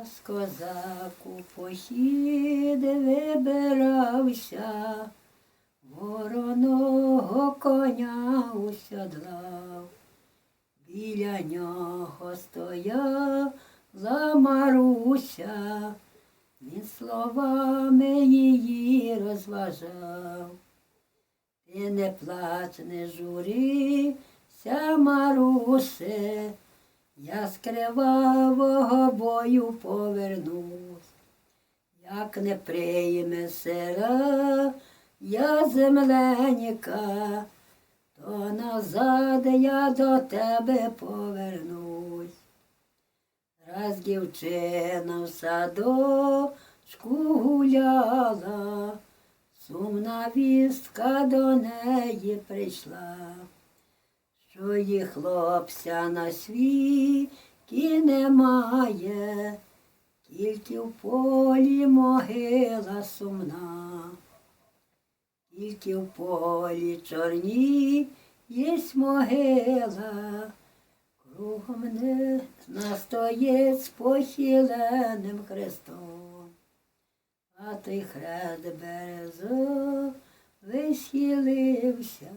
Раз козак у похід вибирався, вороного коня усядлав. Біля нього стояла Маруся, він словами її розважав. Ти не плач, не журися, Марусе, я з кривавого бою повернусь. Як не прийме сера я земленіка, то назад я до тебе повернусь. Раз дівчина в садочку гуляла, сумна вістка до неї прийшла, що її хлопця на світі немає, тільки в полі могила сумна. Тільки в полі чорні єсть могила, кругом не настоїть похиленим хрестом. А той хрест березо висхилився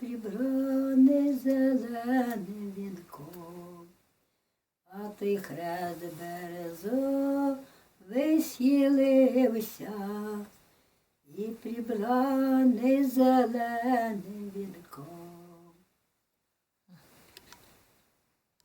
і прибраний зеленим вінком. А ти хрест березо висілився і прибраний зеленим